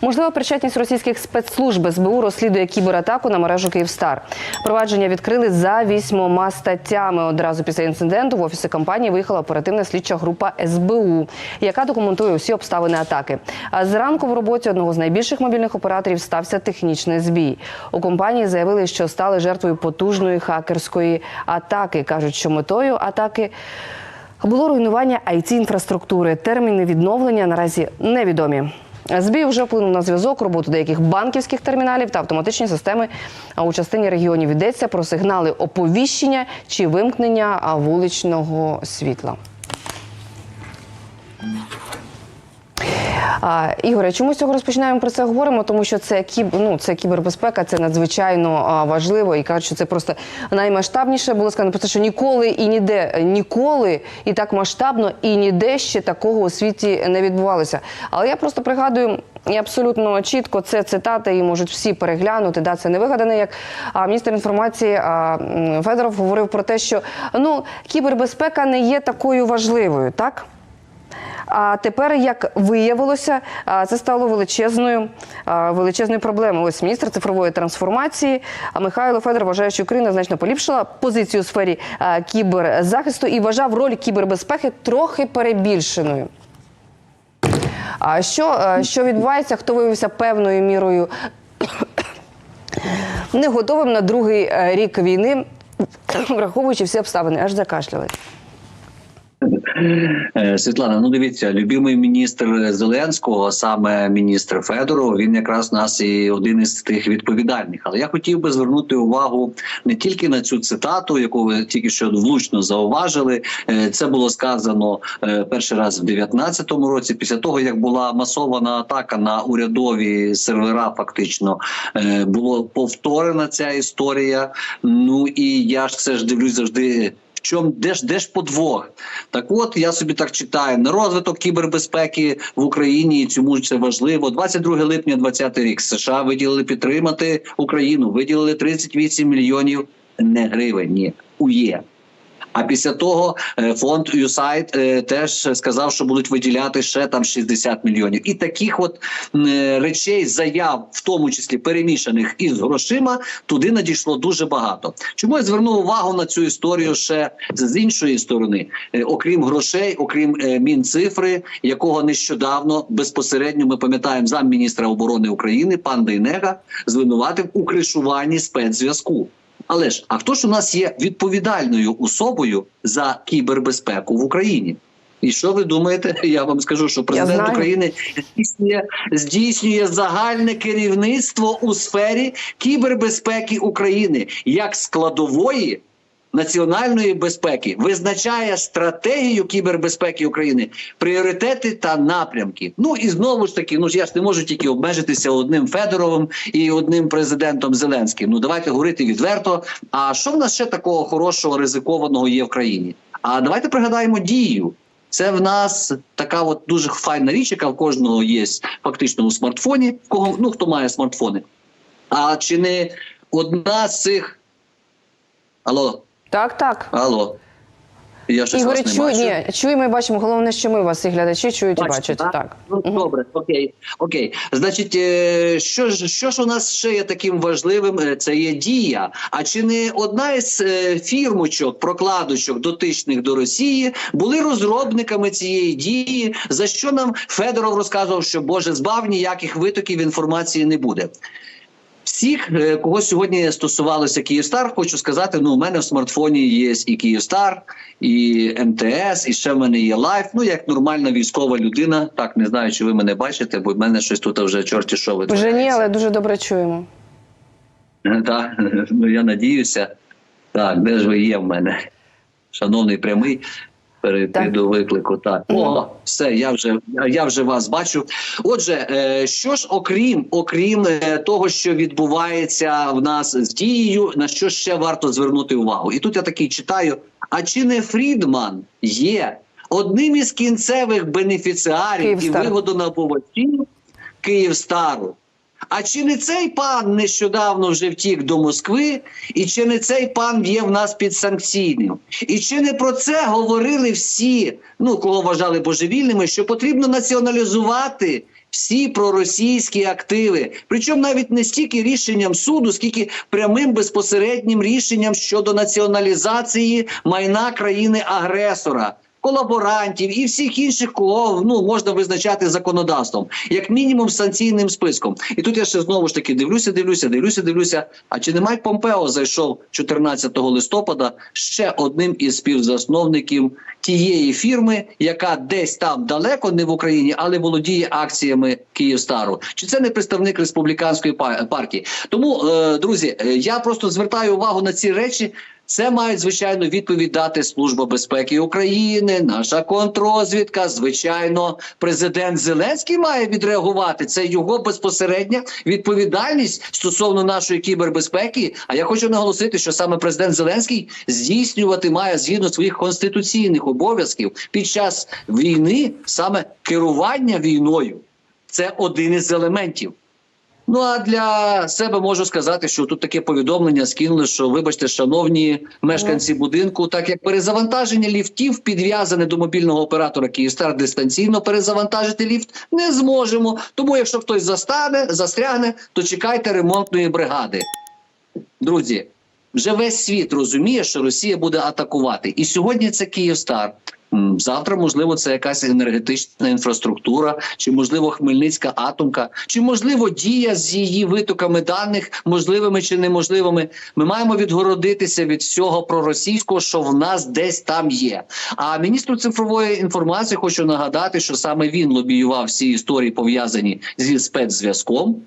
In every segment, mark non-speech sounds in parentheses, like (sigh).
Можлива причетність російських спецслужб СБУ розслідує кібератаку на мережу Київстар. Провадження відкрили за вісьмома статтями. Одразу після інциденту в офіси компанії виїхала оперативна слідча група СБУ, яка документує усі обставини атаки. А зранку в роботі одного з найбільших мобільних операторів стався технічний збій. У компанії заявили, що стали жертвою потужної хакерської атаки. кажуть, що метою атаки. Було руйнування it інфраструктури. Терміни відновлення наразі невідомі. Збій вже вплинув на зв'язок, роботу деяких банківських терміналів та автоматичні системи. А у частині регіонів йдеться про сигнали оповіщення чи вимкнення вуличного світла. А, Ігоре, чому цього розпочинаємо про це говоримо? Тому що це кіб, ну, це кібербезпека, це надзвичайно а, важливо і кажуть, що це просто наймасштабніше було сказано про те, що ніколи і ніде, ніколи і так масштабно і ніде ще такого у світі не відбувалося. Але я просто пригадую. І абсолютно чітко це цитата, і можуть всі переглянути. Да, це не вигадане. Як а, міністр інформації а, Федоров говорив про те, що ну кібербезпека не є такою важливою, так? А тепер, як виявилося, це стало величезною величезною проблемою. Ось міністр цифрової трансформації Михайло Федор вважає, що Україна значно поліпшила позицію у сфері кіберзахисту і вважав роль кібербезпеки трохи перебільшеною. А що, що відбувається? Хто виявився певною мірою не готовим на другий е, рік війни, враховуючи всі обставини, аж закашляли. Е, Світлана, ну дивіться, любимий міністр Зеленського, саме міністр Федоров, він якраз нас і один із тих відповідальних. Але я хотів би звернути увагу не тільки на цю цитату, яку ви тільки що влучно зауважили. Е, Це було сказано е, перший раз в 2019 році, після того як була масована атака на урядові сервера, фактично було повторена ця історія. Ну і я ж це ж дивлюсь завжди. В чому де ж де ж подвох? Так от я собі так читаю на розвиток кібербезпеки в Україні. і Цьому це важливо. 22 липня 2020 рік США виділили підтримати Україну. Виділили 38 мільйонів не гривень, ні УЄ. А після того е, фонд USAID е, теж сказав, що будуть виділяти ще там 60 мільйонів. І таких от е, речей, заяв, в тому числі перемішаних із грошима, туди надійшло дуже багато. Чому я звернув увагу на цю історію ще з іншої сторони, окрім грошей, окрім мінцифри, якого нещодавно безпосередньо ми пам'ятаємо замміністра оборони України, пан Дейнега звинуватив у кришуванні спецзв'язку. Але ж, а хто ж у нас є відповідальною особою за кібербезпеку в Україні? І що ви думаєте? (laughs) Я вам скажу, що президент. України здійснює, здійснює загальне керівництво у сфері кібербезпеки України як складової національної безпеки, визначає стратегію кібербезпеки України, пріоритети та напрямки. Ну і знову ж таки, ну ж я ж не можу тільки обмежитися одним Федоровим і одним президентом Зеленським. Ну давайте говорити відверто. А що в нас ще такого хорошого ризикованого є в країні? А давайте пригадаємо дію. Це в нас така от дуже файна річ, яка в кожного є фактично у смартфоні. В кого ну хто має смартфони? А чи не одна з цих алло, Так, так. алло? Я щось Ігоре, вас не чуй, бачу. ні, чуємо і бачимо. Головне, що ми вас і глядачі чують і Бачите, бачать. так? Так. Ну, добре, окей, окей. Значить, е, що ж, що ж у нас ще є таким важливим? Е, Це є дія. А чи не одна із е, фірмочок, прокладочок, дотичних до Росії, були розробниками цієї дії? За що нам Федоров розказував, що Боже збав ніяких витоків інформації не буде? Всіх, е, кого сьогодні стосувалося Київстар, хочу сказати: ну, у мене в смартфоні є і Київстар, і МТС, і ще в мене є лайф. Ну, як нормальна військова людина. Так, не знаю, чи ви мене бачите, бо в мене щось тут вже чорті що Вже ні, але дуже добре чуємо. (laughs) Так, ну я надіюся. Так, де ж ви є в мене? Шановний прямий. Перейти Так. до виклику. Так, о, все, я вже я вже вас бачу. Отже, е, що ж, окрім окрім е, того, що відбувається в нас з дією, на що ще варто звернути увагу? І тут я такий читаю: а чи не Фрідман є одним із кінцевих бенефіціарів і Київстар. вигодонабувачів Київстару? А чи не цей пан нещодавно вже втік до Москви, і чи не цей пан є в нас під санкційним? І чи не про це говорили всі, ну кого вважали божевільними, що потрібно націоналізувати всі проросійські активи? Причому навіть не стільки рішенням суду, скільки прямим безпосереднім рішенням щодо націоналізації майна країни-агресора колаборантів і всіх інших, кого ну можна визначати законодавством, як мінімум санкційним списком. І тут я ще знову ж таки дивлюся, дивлюся, дивлюся, дивлюся. А чи не Майк Помпео зайшов 14 листопада ще одним із співзасновників тієї фірми, яка десь там далеко, не в Україні, але володіє акціями Київстару? Чи це не представник республіканської партії? Тому, е, друзі, е, я просто звертаю увагу на ці речі. Це мають звичайно відповідати Служба безпеки України, наша контррозвідка. Звичайно, президент Зеленський має відреагувати. Це його безпосередня відповідальність стосовно нашої кібербезпеки. А я хочу наголосити, що саме президент Зеленський здійснювати має згідно своїх конституційних обов'язків під час війни саме керування війною. Це один із елементів. Ну а для себе можу сказати, що тут таке повідомлення скинули, що вибачте, шановні мешканці будинку, так як перезавантаження ліфтів підв'язане до мобільного оператора Київстар дистанційно перезавантажити ліфт не зможемо. Тому, якщо хтось застане, застрягне, то чекайте ремонтної бригади. Друзі, вже весь світ розуміє, що Росія буде атакувати. І сьогодні це Київстар. Завтра, можливо, це якась енергетична інфраструктура, чи можливо Хмельницька атомка, чи можливо дія з її витоками даних, можливими чи неможливими. Ми маємо відгородитися від всього проросійського, що в нас десь там є. А міністру цифрової інформації хочу нагадати, що саме він лобіював всі історії пов'язані зі спецзв'язком.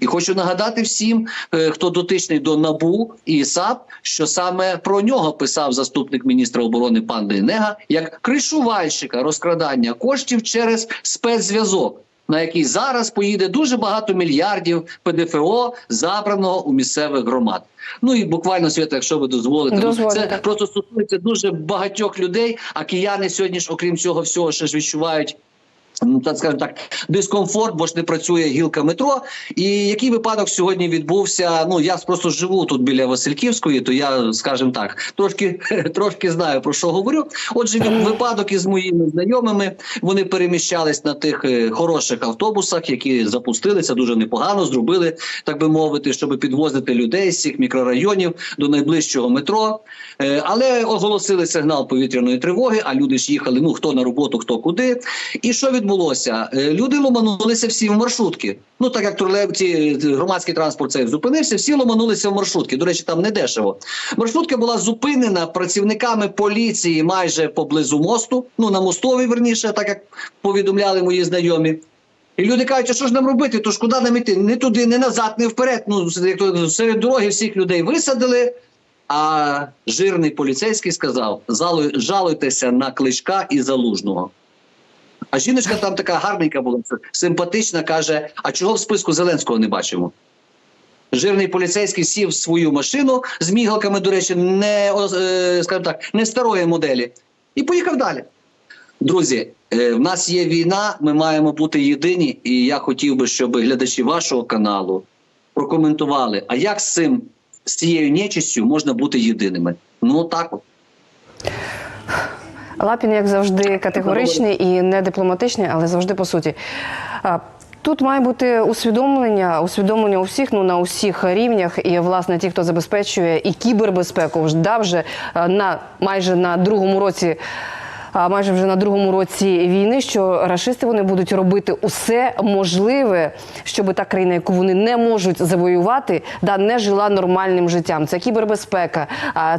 І хочу нагадати всім, е, хто дотичний до НАБУ і САП, що саме про нього писав заступник міністра оборони пан Дейнега як кришувальщика розкрадання коштів через спецзв'язок, на який зараз поїде дуже багато мільярдів ПДФО, забраного у місцевих громад. Ну і буквально свята, якщо ви дозволите, ну, Дозволите. це просто стосується дуже багатьох людей. А кияни сьогодні ж, окрім цього всього, ще ж відчувають. Ну, так скажімо так, дискомфорт, бо ж не працює гілка метро. І який випадок сьогодні відбувся? Ну я просто живу тут біля Васильківської, то я, скажімо так, трошки (laughs) трошки знаю про що говорю. Отже, він (clears throat) випадок із моїми знайомими вони переміщались на тих е, хороших автобусах, які запустилися дуже непогано, зробили так би мовити, щоб підвозити людей з цих мікрорайонів до найближчого метро. Е, Але оголосили сигнал повітряної тривоги. А люди ж їхали. Ну хто на роботу, хто куди. І що відбулося? Е, Люди ломанулися всі в маршрутки. Ну так як турлевці, громадський транспорт цей зупинився, всі ломанулися в маршрутки. До речі, там не дешево. Маршрутка була зупинена працівниками поліції майже поблизу мосту. Ну на мостовій верніше, так як повідомляли мої знайомі. І люди кажуть, що ж нам робити? То ж куди нам іти? Не туди, не назад, не вперед. Ну серед дороги всіх людей висадили. А жирний поліцейський сказав: жалуйтеся на кличка і залужного. А жіночка там така гарненька була, симпатична, каже: А чого в списку Зеленського не бачимо? Жирний поліцейський сів в свою машину з мігалками, до речі, не е, скажімо так, не старої моделі, і поїхав далі. Друзі, е, в нас є війна, ми маємо бути єдині, і я хотів би, щоб глядачі вашого каналу прокоментували, а як з цим з цією нечистю можна бути єдиними? Ну так от. Лапін, як завжди, категоричний і не дипломатичний, але завжди по суті. Тут має бути усвідомлення, усвідомлення у всіх, ну на усіх рівнях, і власне ті, хто забезпечує і кібербезпеку, вже да, вже на майже на другому році. Майже вже на другому році війни, що рашисти вони будуть робити усе можливе, щоб та країна, яку вони не можуть завоювати, да не жила нормальним життям. Це кібербезпека,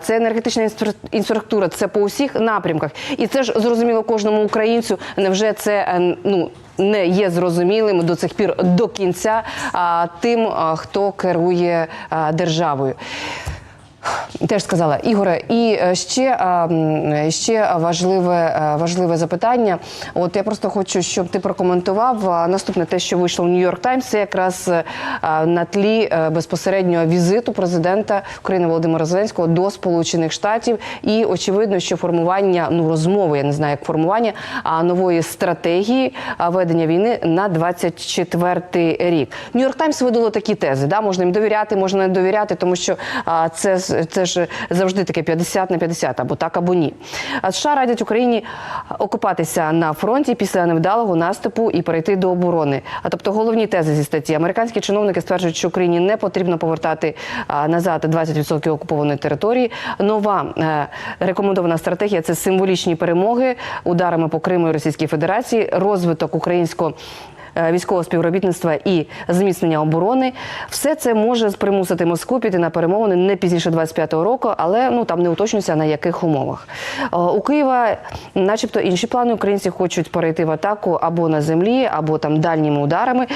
це енергетична інфра- інфраструктура, це по усіх напрямках. І це ж зрозуміло кожному українцю. Невже це е, ну не є зрозумілим до цих пір до кінця а, тим, а, хто керує а, державою. Теж сказала Ігоре, і е, ще, ще важливе, е, важливе запитання. От я просто хочу, щоб ти прокоментував наступне те, що вийшло в Нью-Йорк Таймс. Це якраз е, на тлі е, безпосереднього візиту президента України Володимира Зеленського до Сполучених Штатів. І очевидно, що формування ну розмови, я не знаю, як формування а нової стратегії ведення війни на 24 рік. Нью-Йорк Таймс видало такі тези. Да, можна їм довіряти, можна не довіряти, тому що це це ж завжди таке 50 на 50, або так, або ні. А США радять Україні окупатися на фронті після невдалого наступу і перейти до оборони. А тобто головні тези зі статті американські чиновники стверджують, що Україні не потрібно повертати назад 20% окупованої території. Нова е, рекомендована стратегія це символічні перемоги ударами по Криму і Російській Федерації, розвиток українського військового співробітництва і зміцнення оборони. Все це може примусити Москву піти на перемовини не пізніше 25-го року, але ну там не уточнюється на яких умовах. Е, У Києва, начебто, інші плани українці хочуть перейти в атаку або на землі, або там дальніми ударами.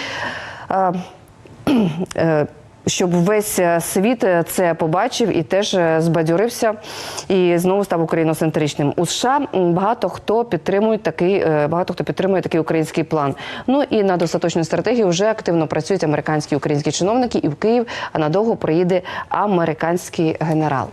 (clears throat) Щоб весь е, світ е, це побачив і теж е, збадьорився і знову став україноцентричним. У США багато хто підтримує такий, багато хто підтримує такий український план. Ну і над остаточною стратегією вже активно працюють американські і українські чиновники, і в Київ надовго приїде американський генерал.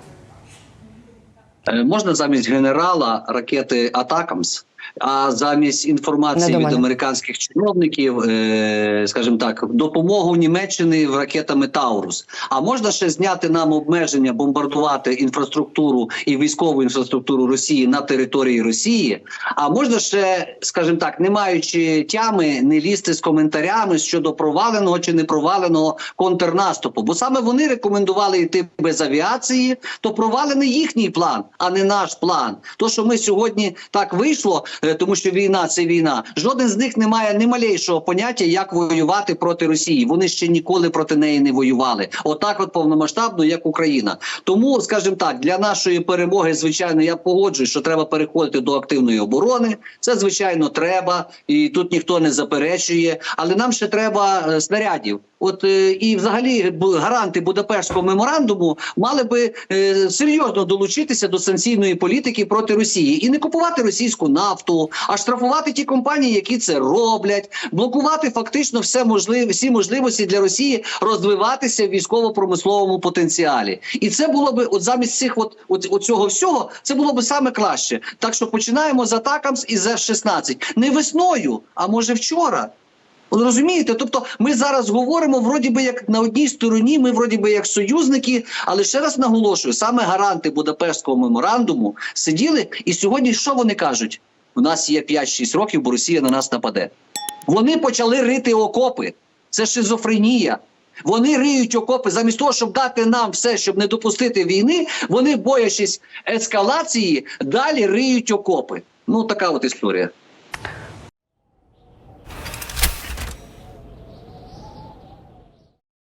Можна замість генерала ракети Атакамс, а замість інформації від американських чиновників, е, скажімо так, допомогу Німеччини в ракетами Таурус. А можна ще зняти нам обмеження бомбардувати інфраструктуру і військову інфраструктуру Росії на території Росії. А можна ще, скажімо так, не маючи тями, не лізти з коментарями щодо проваленого чи не проваленого контрнаступу. Бо саме вони рекомендували йти без авіації, то провалений їхній план, а не наш план. То, що ми сьогодні так вийшло, тому що війна це війна. Жоден з них не має ні малейшого поняття, як воювати проти Росії. Вони ще ніколи проти неї не воювали. Отак, от повномасштабно, як Україна. Тому, скажімо так, для нашої перемоги, звичайно, я погоджуюсь, що треба переходити до активної оборони. Це звичайно треба, і тут ніхто не заперечує. Але нам ще треба е, снарядів. От е, і взагалі гаранти Будапештського меморандуму мали би е, серйозно долучитися до санкційної політики проти Росії і не купувати російську нафту, а штрафувати ті компанії, які це роблять, блокувати фактично все можливе, всі можливості для Росії розвиватися в військово-промисловому потенціалі. І це було би от замість цих, от, от, от цього всього, це було би саме краще. Так що починаємо з атакам із F-16. не весною, а може вчора. От Розумієте, тобто ми зараз говоримо вроді би як на одній стороні, ми вроді би як союзники, але ще раз наголошую, саме гаранти Будапештського меморандуму сиділи, і сьогодні що вони кажуть? У нас є 5-6 років, бо Росія на нас нападе. Вони почали рити окопи. Це шизофренія. Вони риють окопи замість того, щоб дати нам все, щоб не допустити війни. Вони, боячись ескалації, далі риють окопи. Ну така от історія.